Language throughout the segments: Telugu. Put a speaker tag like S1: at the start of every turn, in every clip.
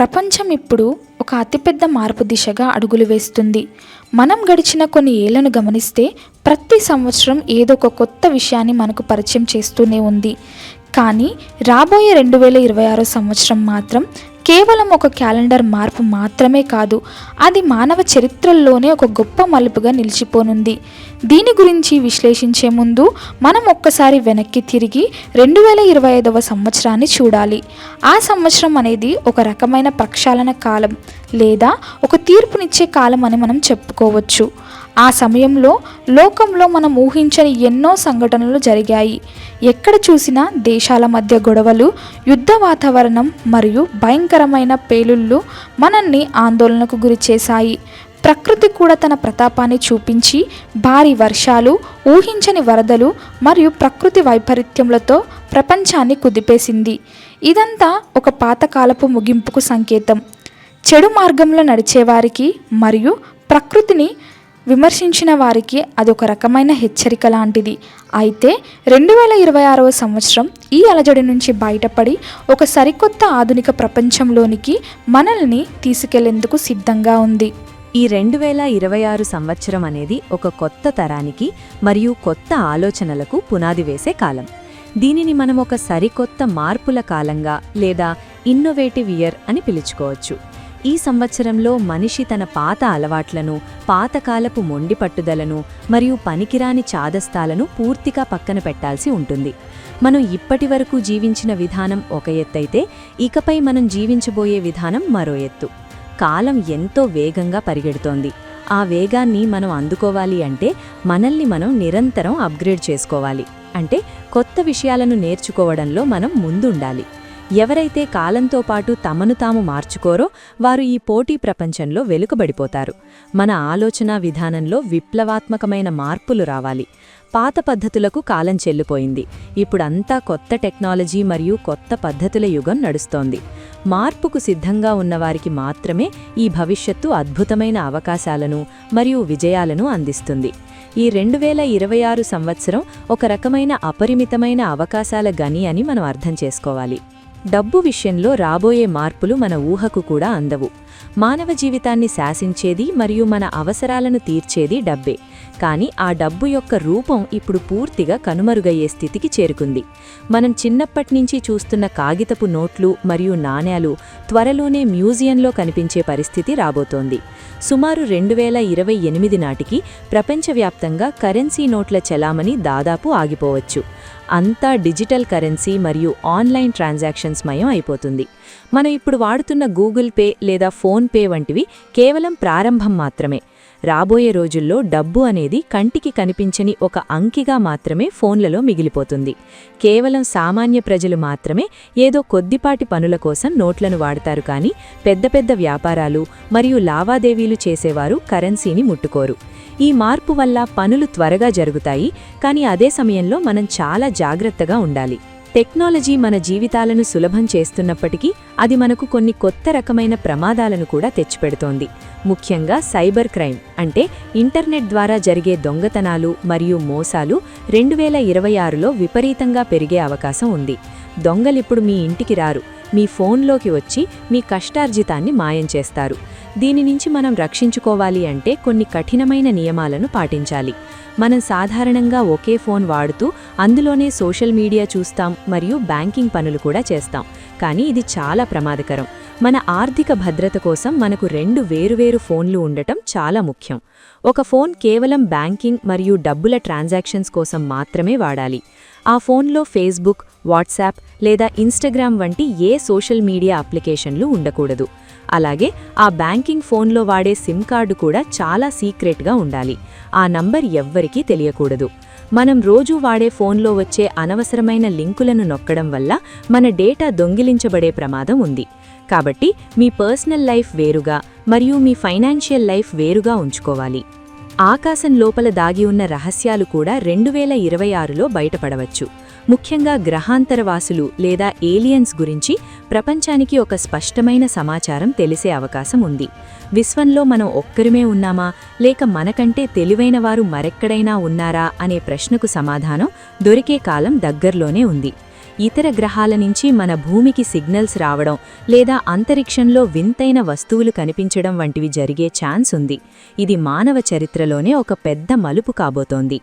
S1: ప్రపంచం ఇప్పుడు ఒక అతిపెద్ద మార్పు దిశగా అడుగులు వేస్తుంది. మనం గడిచిన కొన్ని ఏళ్ళను గమనిస్తే ప్రతి సంవత్సరం ఏదో ఒక కొత్త విషయాన్ని మనకు పరిచయం చేస్తూనే ఉంది. కానీ రాబోయే రెండు వేల ఇరవై ఆరో సంవత్సరం మాత్రం కేవలం ఒక క్యాలెండర్ మార్పు మాత్రమే కాదు అది మానవ చరిత్రల్లోనే ఒక గొప్ప మలుపుగా నిలిచిపోనుంది. దీని గురించి విశ్లేషించే ముందు మనం ఒక్కసారి వెనక్కి తిరిగి రెండు వేల ఇరవై ఐదవ సంవత్సరాన్ని చూడాలి. ఆ సంవత్సరం అనేది ఒక రకమైన ప్రక్షాళన కాలం లేదా ఒక తీర్పునిచ్చే కాలం అని మనం చెప్పుకోవచ్చు. ఆ సమయంలో లోకంలో మనం ఊహించని ఎన్నో సంఘటనలు జరిగాయి. ఎక్కడ చూసినా దేశాల మధ్య గొడవలు యుద్ధ వాతావరణం మరియు భయంకరమైన పేలుళ్ళు మనల్ని ఆందోళనకు గురిచేశాయి ప్రకృతి కూడా తన ప్రతాపాన్ని చూపించి భారీ వర్షాలు ఊహించని వరదలు మరియు ప్రకృతి వైపరీత్యములతో ప్రపంచాన్ని కుదిపేసింది. ఇదంతా ఒక పాతకాలపు ముగింపుకు సంకేతం. చెడు మార్గంలో నడిచేవారికి మరియు ప్రకృతిని విమర్శించిన వారికి అదొక రకమైన హెచ్చరిక లాంటిది. అయితే రెండు వేల ఇరవై ఆరవ సంవత్సరం ఈ అలజడి నుంచి బయటపడి ఒక సరికొత్త ఆధునిక ప్రపంచంలోనికి మనల్ని తీసుకెళ్ళేందుకు సిద్ధంగా ఉంది.
S2: ఈ రెండు వేల ఇరవై ఆరు సంవత్సరం అనేది ఒక కొత్త తరానికి మరియు కొత్త ఆలోచనలకు పునాది వేసే కాలం. దీనిని మనం ఒక సరికొత్త మార్పుల కాలంగా లేదా ఇన్నోవేటివ్ ఇయర్ అని పిలుచుకోవచ్చు. ఈ సంవత్సరంలో మనిషి తన పాత అలవాట్లను పాతకాలపు మొండి పట్టుదలను మరియు పనికిరాని చాదస్తాలను పూర్తిగా పక్కన పెట్టాల్సి ఉంటుంది. మనం ఇప్పటివరకు జీవించిన విధానం ఒక ఎత్తైతే ఇకపై మనం జీవించబోయే విధానం మరో ఎత్తు. కాలం ఎంతో వేగంగా పరిగెడుతోంది. ఆ వేగాన్ని మనం అందుకోవాలి అంటే మనల్ని మనం నిరంతరం అప్గ్రేడ్ చేసుకోవాలి. అంటే కొత్త విషయాలను నేర్చుకోవడంలో మనం ముందుండాలి. ఎవరైతే కాలంతో పాటు తమను తాము మార్చుకోరో వారు ఈ పోటీ ప్రపంచంలో వెలుకబడిపోతారు. మన ఆలోచనా విధానంలో విప్లవాత్మకమైన మార్పులు రావాలి. పాత పద్ధతులకు కాలం చెల్లిపోయింది. ఇప్పుడంతా కొత్త టెక్నాలజీ మరియు కొత్త పద్ధతుల యుగం నడుస్తోంది. మార్పుకు సిద్ధంగా ఉన్నవారికి మాత్రమే ఈ భవిష్యత్తు అద్భుతమైన అవకాశాలను మరియు విజయాలను అందిస్తుంది. ఈ రెండు వేల ఇరవై ఆరు సంవత్సరం ఒక రకమైన అపరిమితమైన అవకాశాల గని అని మనం అర్థం చేసుకోవాలి. డబ్బు విషయంలో రాబోయే మార్పులు మన ఊహకు కూడా అందవు. మానవ జీవితాన్ని శాసించేది మరియు మన అవసరాలను తీర్చేది డబ్బే. కానీ ఆ డబ్బు యొక్క రూపం ఇప్పుడు పూర్తిగా కనుమరుగయ్యే స్థితికి చేరుకుంది. మనం చిన్నప్పట్నుంచి చూస్తున్న కాగితపు నోట్లు మరియు నాణేలు త్వరలోనే మ్యూజియంలో కనిపించే పరిస్థితి రాబోతోంది. సుమారు రెండు వేల ఇరవై ఎనిమిది నాటికి ప్రపంచవ్యాప్తంగా కరెన్సీ నోట్ల చలామణి దాదాపు ఆగిపోవచ్చు. అంతా డిజిటల్ కరెన్సీ మరియు ఆన్లైన్ ట్రాన్సాక్షన్స్ మయం అయిపోతుంది. మనం ఇప్పుడు వాడుతున్న గూగుల్ పే లేదా ఫోన్ ఫోన్పే వంటివి కేవలం ప్రారంభం మాత్రమే. రాబోయే రోజుల్లో డబ్బు అనేది కంటికి కనిపించని ఒక అంకిగా మాత్రమే ఫోన్లలో మిగిలిపోతుంది. కేవలం సామాన్య ప్రజలు మాత్రమే ఏదో కొద్దిపాటి పనుల కోసం నోట్లను వాడతారు కానీ పెద్ద పెద్ద వ్యాపారాలు మరియు లావాదేవీలు చేసేవారు కరెన్సీని ముట్టుకోరు. ఈ మార్పు వల్ల పనులు త్వరగా జరుగుతాయి కానీ అదే సమయంలో మనం చాలా జాగ్రత్తగా ఉండాలి. టెక్నాలజీ మన జీవితాలను సులభం చేస్తున్నప్పటికీ అది మనకు కొన్ని కొత్త రకమైన ప్రమాదాలను కూడా తెచ్చిపెడుతోంది. ముఖ్యంగా సైబర్ క్రైమ్ అంటే ఇంటర్నెట్ ద్వారా జరిగే దొంగతనాలు మరియు మోసాలు రెండు వేల ఇరవై ఆరులో విపరీతంగా పెరిగే అవకాశం ఉంది. దొంగలిప్పుడు మీ ఇంటికి రారు. మీ ఫోన్లోకి వచ్చి మీ కష్టార్జితాన్ని మాయం చేస్తారు. దీని నుంచి మనం రక్షించుకోవాలి అంటే కొన్ని కఠినమైన నియమాలను పాటించాలి. మనం సాధారణంగా ఒకే ఫోన్ వాడుతూ అందులోనే సోషల్ మీడియా చూస్తాం మరియు బ్యాంకింగ్ పనులు కూడా చేస్తాం. కానీ ఇది చాలా ప్రమాదకరం. మన ఆర్థిక భద్రత కోసం మనకు రెండు వేరువేరు ఫోన్లు ఉండటం చాలా ముఖ్యం. ఒక ఫోన్ కేవలం బ్యాంకింగ్ మరియు డబ్బుల ట్రాన్సాక్షన్స్ కోసం మాత్రమే వాడాలి. ఆ ఫోన్లో ఫేస్బుక్ వాట్సాప్ లేదా ఇన్స్టాగ్రామ్ వంటి ఏ సోషల్ మీడియా అప్లికేషన్లు ఉండకూడదు. అలాగే ఆ బ్యాంకింగ్ ఫోన్లో వాడే సిమ్ కార్డు కూడా చాలా సీక్రెట్గా ఉండాలి. ఆ నంబర్ ఎవ్వరికీ తెలియకూడదు. మనం రోజూ వాడే ఫోన్లో వచ్చే అనవసరమైన లింకులను నొక్కడం వల్ల మన డేటా దొంగిలించబడే ప్రమాదం ఉంది. కాబట్టి మీ పర్సనల్ లైఫ్ వేరుగా మరియు మీ ఫైనాన్షియల్ లైఫ్ వేరుగా ఉంచుకోవాలి. ఆకాశం లోపల దాగి ఉన్న రహస్యాలు కూడా రెండు వేల ఇరవై ఆరులో బయటపడవచ్చు. ముఖ్యంగా గ్రహాంతరవాసులు లేదా ఏలియన్స్ గురించి ప్రపంచానికి ఒక స్పష్టమైన సమాచారం తెలిసే అవకాశం ఉంది. విశ్వంలో మనం ఒక్కరిమే ఉన్నామా? లేక మనకంటే తెలివైన వారు మరెక్కడైనా ఉన్నారా? అనే ప్రశ్నకు సమాధానం దొరికే కాలం దగ్గర్లోనే ఉంది.
S3: ఇతర గ్రహాల నుంచి మన భూమికి సిగ్నల్స్ రావడం లేదా అంతరిక్షంలో వింతైన వస్తువులు కనిపించడం వంటివి జరిగే ఛాన్స్ ఉంది. ఇది మానవ చరిత్రలోనే ఒక పెద్ద మలుపు కాబోతోంది.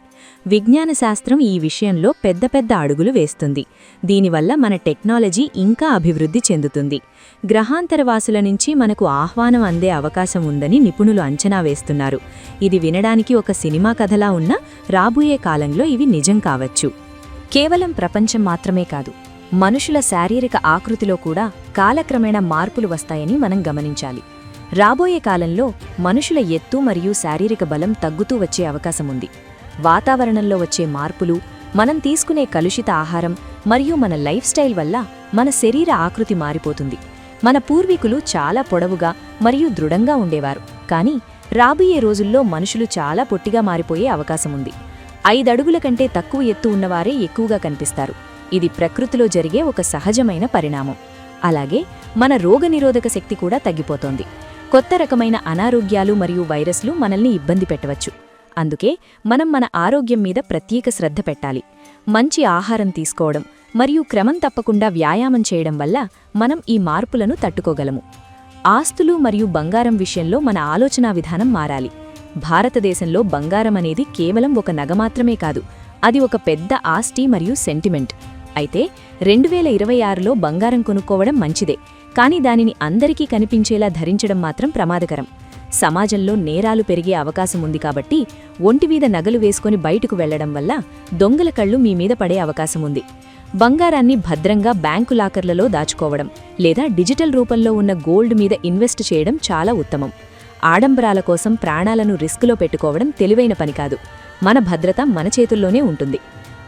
S3: విజ్ఞాన శాస్త్రం ఈ విషయంలో పెద్ద పెద్ద అడుగులు వేస్తుంది. దీనివల్ల మన టెక్నాలజీ ఇంకా అభివృద్ధి చెందుతుంది. గ్రహాంతరవాసుల నుంచి మనకు ఆహ్వానం అందే అవకాశం ఉందని నిపుణులు అంచనా వేస్తున్నారు. ఇది వినడానికి ఒక సినిమా కథలా ఉన్నా రాబోయే కాలంలో ఇవి నిజం కావచ్చు.
S2: కేవలం ప్రపంచం మాత్రమే కాదు మనుషుల శారీరక ఆకృతిలో కూడా కాలక్రమేణా మార్పులు వస్తాయని మనం గమనించాలి. రాబోయే కాలంలో మనుషుల ఎత్తు మరియు శారీరక బలం తగ్గుతూ వచ్చే అవకాశముంది వాతావరణంలో వచ్చే మార్పులు మనం తీసుకునే కలుషిత ఆహారం మరియు మన లైఫ్ స్టైల్ వల్ల మన శరీర ఆకృతి మారిపోతుంది. మన పూర్వీకులు చాలా పొడవుగా మరియు దృఢంగా ఉండేవారు. కానీ రాబోయే రోజుల్లో మనుషులు చాలా పొట్టిగా మారిపోయే అవకాశముంది ఐదడుగుల కంటే తక్కువ ఎత్తు ఉన్నవారే ఎక్కువగా కనిపిస్తారు. ఇది ప్రకృతిలో జరిగే ఒక సహజమైన పరిణామం. అలాగే మన రోగనిరోధక శక్తి కూడా తగ్గిపోతోంది. కొత్త రకమైన అనారోగ్యాలు మరియు వైరస్లు మనల్ని ఇబ్బంది పెట్టవచ్చు. అందుకే మనం మన ఆరోగ్యం మీద ప్రత్యేక శ్రద్ధ పెట్టాలి. మంచి ఆహారం తీసుకోవడం మరియు క్రమం తప్పకుండా వ్యాయామం చేయడం వల్ల మనం ఈ మార్పులను తట్టుకోగలము. ఆస్తులు మరియు బంగారం విషయంలో మన ఆలోచనా విధానం మారాలి. భారతదేశంలో బంగారం అనేది కేవలం ఒక నగ మాత్రమే కాదు అది ఒక పెద్ద ఆస్తి మరియు సెంటిమెంట్. అయితే రెండు వేల ఇరవై ఆరులో బంగారం కొనుక్కోవడం మంచిదే కానీ దానిని అందరికీ కనిపించేలా ధరించడం మాత్రం ప్రమాదకరం. సమాజంలో నేరాలు పెరిగే అవకాశం ఉంది కాబట్టి ఒంటిమీద నగలు వేసుకొని బయటకు వెళ్ళడం వల్ల దొంగల కళ్ళు మీ మీద పడే అవకాశం ఉంది. బంగారాన్ని భద్రంగా బ్యాంకు లాకర్లలో దాచుకోవడం లేదా డిజిటల్ రూపంలో ఉన్న గోల్డ్ మీద ఇన్వెస్ట్ చేయడం చాలా ఉత్తమం. ఆడంబరాల కోసం ప్రాణాలను రిస్కులో పెట్టుకోవడం తెలివైన పని కాదు. మన భద్రత మన చేతుల్లోనే ఉంటుంది.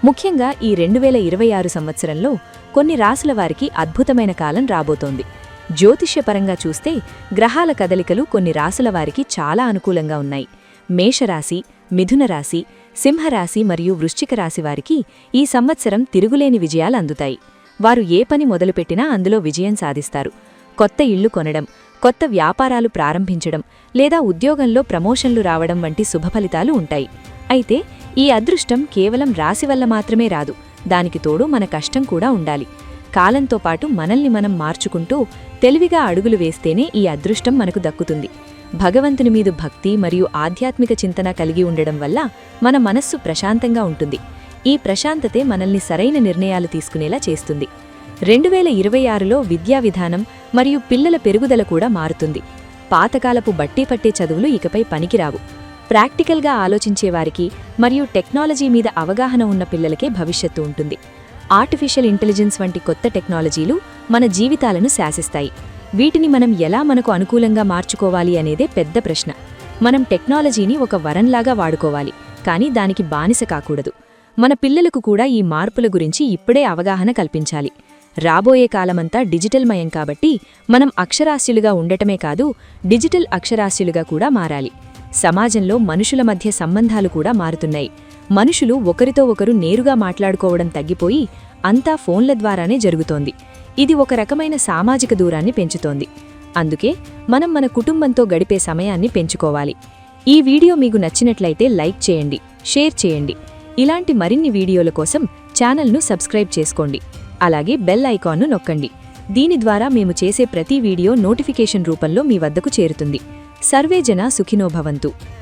S2: ముఖ్యంగా ఈ రెండు వేల ఇరవై ఆరు సంవత్సరంలో కొన్ని రాసుల వారికి అద్భుతమైన కాలం రాబోతోంది. జ్యోతిష్యపరంగా చూస్తే గ్రహాల కదలికలు కొన్ని రాసుల వారికి చాలా అనుకూలంగా ఉన్నాయి. మేషరాశి మిథున రాశి సింహరాశి మరియు వృశ్చిక రాశి వారికి ఈ సంవత్సరం తిరుగులేని విజయాలు అందుతాయి. వారు ఏ పని మొదలుపెట్టినా అందులో విజయం సాధిస్తారు. కొత్త ఇళ్ళు కొనడం కొత్త వ్యాపారాలు ప్రారంభించడం లేదా ఉద్యోగంలో ప్రమోషన్లు రావడం వంటి శుభఫలితాలు ఉంటాయి. అయితే ఈ అదృష్టం కేవలం రాశి వల్ల మాత్రమే రాదు. దానికి తోడు మన కష్టం కూడా ఉండాలి. కాలంతో పాటు మనల్ని మనం మార్చుకుంటూ తెలివిగా అడుగులు వేస్తేనే ఈ అదృష్టం మనకు దక్కుతుంది. భగవంతుని మీద భక్తి మరియు ఆధ్యాత్మిక చింతన కలిగి ఉండడం వల్ల మన మనస్సు ప్రశాంతంగా ఉంటుంది. ఈ ప్రశాంతతే మనల్ని సరైన నిర్ణయాలు తీసుకునేలా చేస్తుంది. రెండు వేల ఇరవై ఆరులో విద్యా విధానం మరియు పిల్లల పెరుగుదల కూడా మారుతుంది. పాతకాలపు బట్టి పట్టే చదువులు ఇకపై పనికిరావు. ప్రాక్టికల్గా ఆలోచించేవారికి మరియు టెక్నాలజీ మీద అవగాహన ఉన్న పిల్లలకే భవిష్యత్తు ఉంటుంది. ఆర్టిఫిషియల్ ఇంటెలిజెన్స్ వంటి కొత్త టెక్నాలజీలు మన జీవితాలను శాసిస్తాయి. వీటిని మనం ఎలా మనకు అనుకూలంగా మార్చుకోవాలి అనేదే పెద్ద ప్రశ్న. మనం టెక్నాలజీని ఒక వరంలాగా వాడుకోవాలి కానీ దానికి బానిస కాకూడదు. మన పిల్లలకు కూడా ఈ మార్పుల గురించి ఇప్పుడే అవగాహన కల్పించాలి. రాబోయే కాలమంతా డిజిటల్ మయం కాబట్టి మనం అక్షరాస్యులుగా ఉండటమే కాదు డిజిటల్ అక్షరాస్యులుగా కూడా మారాలి. సమాజంలో మనుషుల మధ్య సంబంధాలు కూడా మారుతున్నాయి. మనుషులు ఒకరితో ఒకరు నేరుగా మాట్లాడుకోవడం తగ్గిపోయి అంతా ఫోన్ల ద్వారానే జరుగుతోంది. ఇది ఒక రకమైన సామాజిక దూరాన్ని పెంచుతోంది. అందుకే మనం మన కుటుంబంతో గడిపే సమయాన్ని పెంచుకోవాలి. ఈ వీడియో మీకు నచ్చినట్లయితే లైక్ చేయండి షేర్ చేయండి. ఇలాంటి మరిన్ని వీడియోల కోసం ఛానల్ను సబ్స్క్రైబ్ చేసుకోండి. అలాగే బెల్ ఐకాన్ను నొక్కండి. దీని ద్వారా మేము చేసే ప్రతి వీడియో నోటిఫికేషన్ రూపంలో మీ వద్దకు చేరుతుంది. సర్వేజన సుఖినోభవంతు